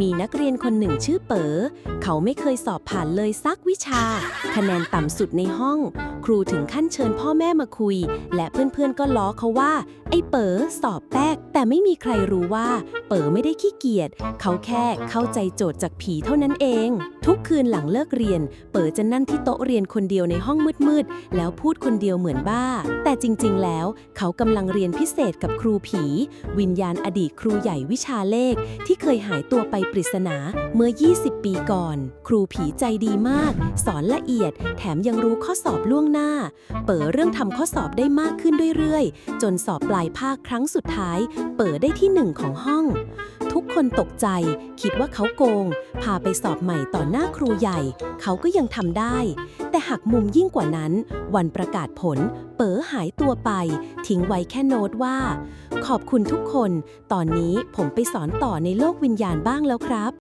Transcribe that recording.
มีนักเรียนคนหนึ่งชื่อเป๋อ เขาไม่เคยสอบผ่านเลยสักวิชา คะแนนต่ำสุดในห้อง ครูถึงขั้นเชิญพ่อแม่มาคุย และเพื่อนๆก็ล้อเขาว่า ไอ้เป๋อสอบแป๊ก แต่ไม่มีใครรู้ว่า เป๋อไม่ได้ขี้เกียจ เขาแค่เข้าใจโจทย์จากผีเท่านั้นเอง ทุกคืนหลังเลิกเรียน เป๋อจะนั่งที่โต๊ะเรียนคนเดียวในห้องมืดๆ แล้วพูดคนเดียวเหมือนบ้า แต่จริงๆ แล้ว เขากำลังเรียนพิเศษกับครูผี วิญญาณอดีตครูใหญ่วิชาเลข ที่เคยหายตัวไปปริศนาเมื่อ 20 ปีก่อน ครูผีใจดีมาก สอนละเอียด แถมยังรู้ข้อสอบล่วงหน้า เป๋อเรื่องทำข้อสอบได้มากขึ้นเรื่อยๆ จนสอบปลายภาคครั้งสุดท้าย เป๋อได้ที่หนึ่งของห้อง ทุกคนตกใจ คิดว่าเขาโกง พาไปสอบใหม่ต่อหน้าครูใหญ่ เขาก็ยังทำได้ แต่หักมุมยิ่งกว่านั้น วันประกาศผล เป๋อหายตัวไป ทิ้งไว้แค่โน้ตว่า ขอบคุณทุกคน ตอนนี้ผมไปสอนต่อในโลกวิญญาณบ้างแล้วครับ